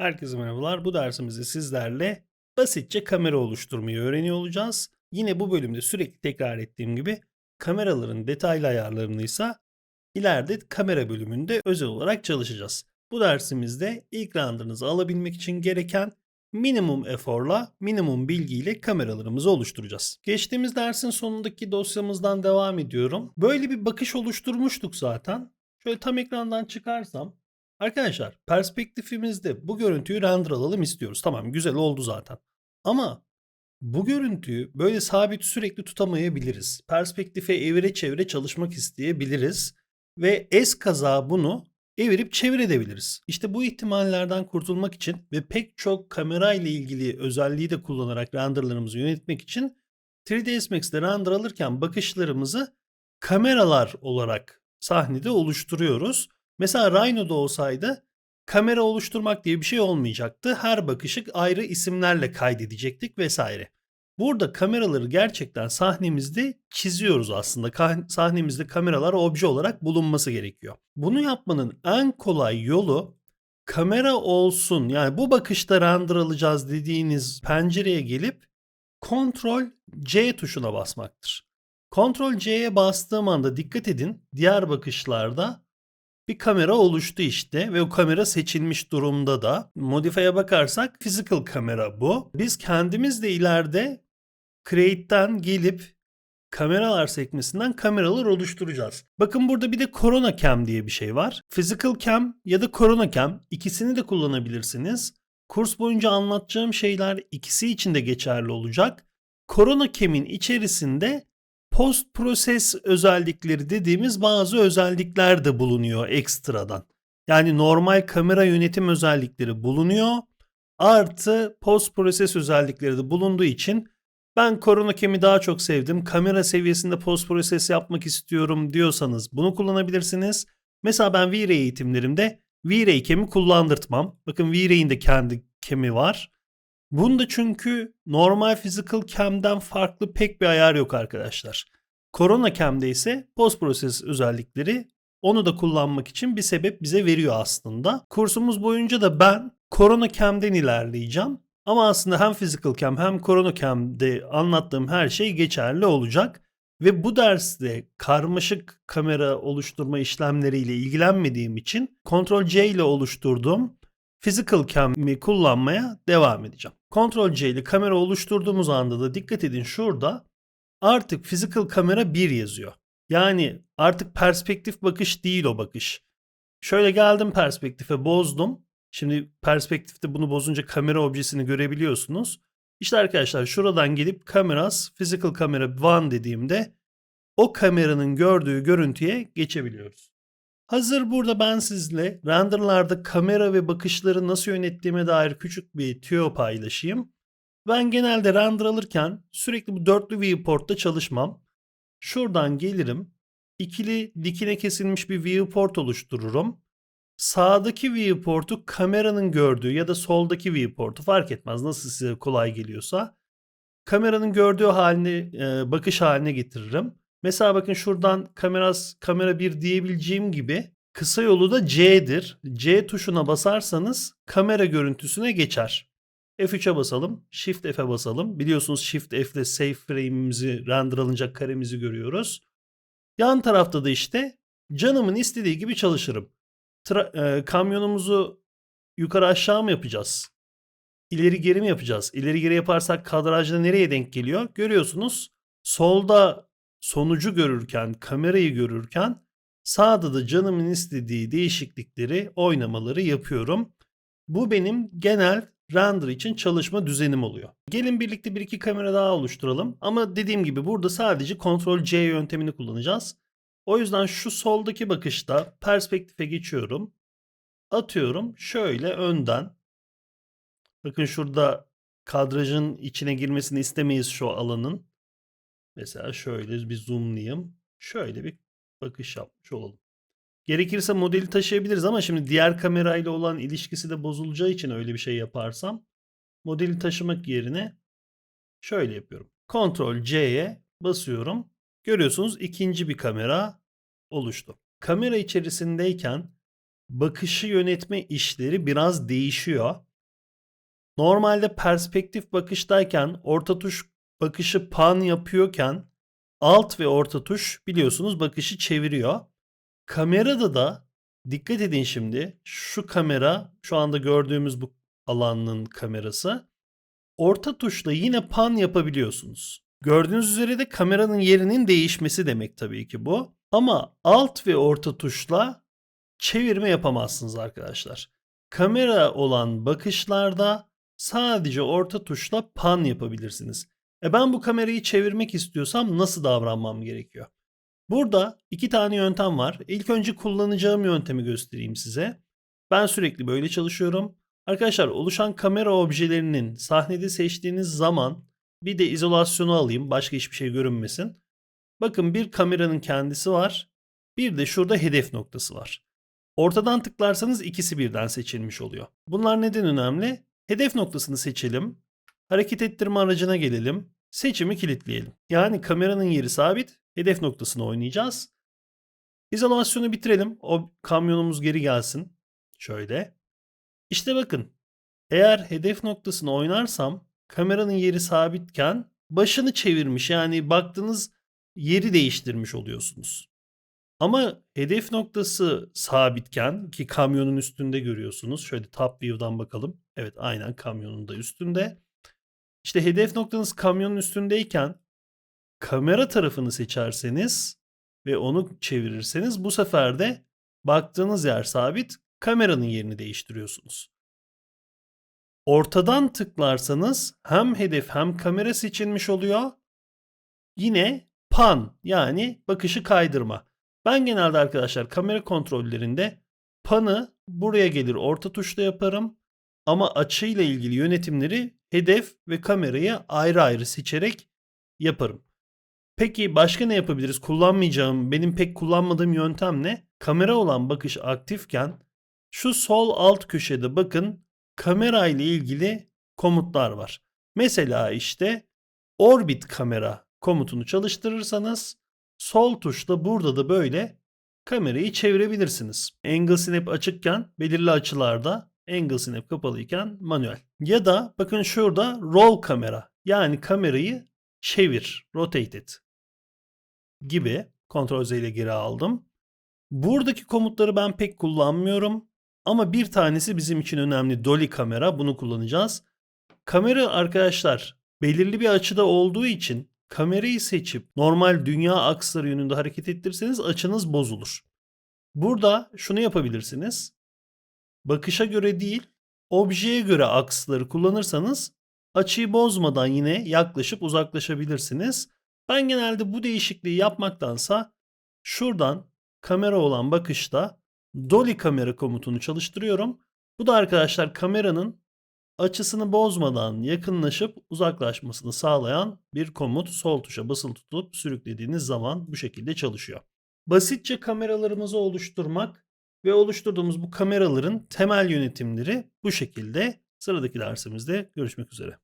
Herkese merhabalar. Bu dersimizde sizlerle basitçe kamera oluşturmayı öğreniyor olacağız. Yine bu bölümde sürekli tekrar ettiğim gibi kameraların detaylı ayarlarını ise ileride kamera bölümünde özel olarak çalışacağız. Bu dersimizde ilk renderınızı alabilmek için gereken minimum eforla, minimum bilgiyle kameralarımızı oluşturacağız. Geçtiğimiz dersin sonundaki dosyamızdan devam ediyorum. Böyle bir bakış oluşturmuştuk zaten. Şöyle tam ekrandan çıkarsam Arkadaşlar perspektifimizde bu görüntüyü render alalım istiyoruz. Tamam güzel oldu zaten. Ama bu görüntüyü böyle sabit sürekli tutamayabiliriz. Perspektife evire çevire çalışmak isteyebiliriz. Ve es kaza bunu evirip çevirebiliriz. İşte bu ihtimallerden kurtulmak için ve pek çok kamera ile ilgili özelliği de kullanarak renderlarımızı yönetmek için 3ds Max'te render alırken bakışlarımızı kameralar olarak sahnede oluşturuyoruz. Mesela Rhino'da olsaydı kamera oluşturmak diye bir şey olmayacaktı. Her bakışık ayrı isimlerle kaydedecektik vesaire. Burada kameraları gerçekten sahnemizde çiziyoruz aslında. Sahnemizde kameralar obje olarak bulunması gerekiyor. Bunu yapmanın en kolay yolu kamera olsun yani bu bakışta render alacağız dediğiniz pencereye gelip Ctrl C tuşuna basmaktır. Ctrl C'ye bastığım anda dikkat edin diğer bakışlarda bir kamera oluştu işte ve o kamera seçilmiş durumda da. Modify'e bakarsak physical kamera bu. Biz kendimiz de ileride Create'den gelip kameralar sekmesinden kameralar oluşturacağız. Bakın burada bir de Corona Cam diye bir şey var. Physical Cam ya da Corona Cam ikisini de kullanabilirsiniz. Kurs boyunca anlatacağım şeyler ikisi için de geçerli olacak. Corona Cam'in içerisinde post proses özellikleri dediğimiz bazı özellikler de bulunuyor ekstradan. Yani normal kamera yönetim özellikleri bulunuyor. Artı post proses özellikleri de bulunduğu için ben Corona Cam'i daha çok sevdim. Kamera seviyesinde post proses yapmak istiyorum diyorsanız bunu kullanabilirsiniz. Mesela ben V-Ray eğitimlerimde V-Ray Cam'i kullandırtmam. Bakın V-Ray'in de kendi cam'i var. Bunda çünkü normal physical cam'den farklı pek bir ayar yok arkadaşlar. Corona cam'de ise post proses özellikleri onu da kullanmak için bir sebep bize veriyor aslında. Kursumuz boyunca da ben Corona cam'den ilerleyeceğim. Ama aslında hem physical cam hem Corona cam'de anlattığım her şey geçerli olacak. Ve bu derste karmaşık kamera oluşturma işlemleriyle ilgilenmediğim için Ctrl C ile oluşturduğum Physical Cam'i kullanmaya devam edeceğim. Ctrl C ile kamera oluşturduğumuz anda da dikkat edin şurada artık Physical Kamera 1 yazıyor. Yani artık perspektif bakış değil o bakış. Şöyle geldim perspektife bozdum. Şimdi perspektifte bunu bozunca kamera objesini görebiliyorsunuz. İşte arkadaşlar şuradan gelip kameras physical kamera 1 dediğimde o kameranın gördüğü görüntüye geçebiliyoruz. Hazır burada ben sizle renderlarda kamera ve bakışları nasıl yönettiğime dair küçük bir tüyo paylaşayım. Ben genelde render alırken sürekli bu dörtlü viewport'ta çalışmam. Şuradan gelirim. ikili dikine kesilmiş bir viewport oluştururum. Sağdaki viewport'u kameranın gördüğü ya da soldaki viewport'u fark etmez nasıl size kolay geliyorsa. Kameranın gördüğü halini bakış haline getiririm. Mesela bakın şuradan kameras kamera 1 diyebileceğim gibi kısa yolu da C'dir. C tuşuna basarsanız kamera görüntüsüne geçer. F3'e basalım. Shift F'e basalım. Biliyorsunuz Shift F ile save frame'imizi render alınacak karemizi görüyoruz. Yan tarafta da işte canımın istediği gibi çalışırım. Tra- e, kamyonumuzu yukarı aşağı mı yapacağız? İleri geri mi yapacağız? İleri geri yaparsak kadrajda nereye denk geliyor? Görüyorsunuz. Solda sonucu görürken, kamerayı görürken sağda da canımın istediği değişiklikleri, oynamaları yapıyorum. Bu benim genel render için çalışma düzenim oluyor. Gelin birlikte bir iki kamera daha oluşturalım. Ama dediğim gibi burada sadece Ctrl C yöntemini kullanacağız. O yüzden şu soldaki bakışta perspektife geçiyorum. Atıyorum şöyle önden. Bakın şurada kadrajın içine girmesini istemeyiz şu alanın. Mesela şöyle bir zoomlayayım. Şöyle bir bakış yapmış olalım. Gerekirse modeli taşıyabiliriz ama şimdi diğer kamerayla olan ilişkisi de bozulacağı için öyle bir şey yaparsam modeli taşımak yerine şöyle yapıyorum. Ctrl C'ye basıyorum. Görüyorsunuz ikinci bir kamera oluştu. Kamera içerisindeyken bakışı yönetme işleri biraz değişiyor. Normalde perspektif bakıştayken orta tuş bakışı pan yapıyorken alt ve orta tuş biliyorsunuz bakışı çeviriyor. Kamerada da dikkat edin şimdi şu kamera şu anda gördüğümüz bu alanın kamerası orta tuşla yine pan yapabiliyorsunuz. Gördüğünüz üzere de kameranın yerinin değişmesi demek tabii ki bu. Ama alt ve orta tuşla çevirme yapamazsınız arkadaşlar. Kamera olan bakışlarda sadece orta tuşla pan yapabilirsiniz. E ben bu kamerayı çevirmek istiyorsam nasıl davranmam gerekiyor? Burada iki tane yöntem var. İlk önce kullanacağım yöntemi göstereyim size. Ben sürekli böyle çalışıyorum. Arkadaşlar oluşan kamera objelerinin sahnede seçtiğiniz zaman bir de izolasyonu alayım. Başka hiçbir şey görünmesin. Bakın bir kameranın kendisi var. Bir de şurada hedef noktası var. Ortadan tıklarsanız ikisi birden seçilmiş oluyor. Bunlar neden önemli? Hedef noktasını seçelim. Hareket ettirme aracına gelelim. Seçimi kilitleyelim. Yani kameranın yeri sabit. Hedef noktasını oynayacağız. İzolasyonu bitirelim. O kamyonumuz geri gelsin. Şöyle. İşte bakın. Eğer hedef noktasını oynarsam kameranın yeri sabitken başını çevirmiş. Yani baktığınız yeri değiştirmiş oluyorsunuz. Ama hedef noktası sabitken ki kamyonun üstünde görüyorsunuz. Şöyle top view'dan bakalım. Evet aynen kamyonun da üstünde. İşte hedef noktanız kamyonun üstündeyken kamera tarafını seçerseniz ve onu çevirirseniz bu sefer de baktığınız yer sabit kameranın yerini değiştiriyorsunuz. Ortadan tıklarsanız hem hedef hem kamera seçilmiş oluyor. Yine pan yani bakışı kaydırma. Ben genelde arkadaşlar kamera kontrollerinde panı buraya gelir orta tuşla yaparım. Ama açıyla ilgili yönetimleri hedef ve kamerayı ayrı ayrı seçerek yaparım. Peki başka ne yapabiliriz? Kullanmayacağım, benim pek kullanmadığım yöntem ne? Kamera olan bakış aktifken şu sol alt köşede bakın kamera ile ilgili komutlar var. Mesela işte orbit kamera komutunu çalıştırırsanız sol tuşla burada da böyle kamerayı çevirebilirsiniz. Angle snap açıkken belirli açılarda angle snap kapalıyken manuel. Ya da bakın şurada roll kamera yani kamerayı çevir, rotate et gibi kontrol Z ile geri aldım. Buradaki komutları ben pek kullanmıyorum ama bir tanesi bizim için önemli dolly kamera bunu kullanacağız. Kamera arkadaşlar belirli bir açıda olduğu için kamerayı seçip normal dünya aksları yönünde hareket ettirirseniz açınız bozulur. Burada şunu yapabilirsiniz. Bakışa göre değil, objeye göre aksları kullanırsanız açıyı bozmadan yine yaklaşıp uzaklaşabilirsiniz. Ben genelde bu değişikliği yapmaktansa şuradan kamera olan bakışta dolly kamera komutunu çalıştırıyorum. Bu da arkadaşlar kameranın açısını bozmadan yakınlaşıp uzaklaşmasını sağlayan bir komut sol tuşa basılı tutup sürüklediğiniz zaman bu şekilde çalışıyor. Basitçe kameralarımızı oluşturmak ve oluşturduğumuz bu kameraların temel yönetimleri bu şekilde. Sıradaki dersimizde görüşmek üzere.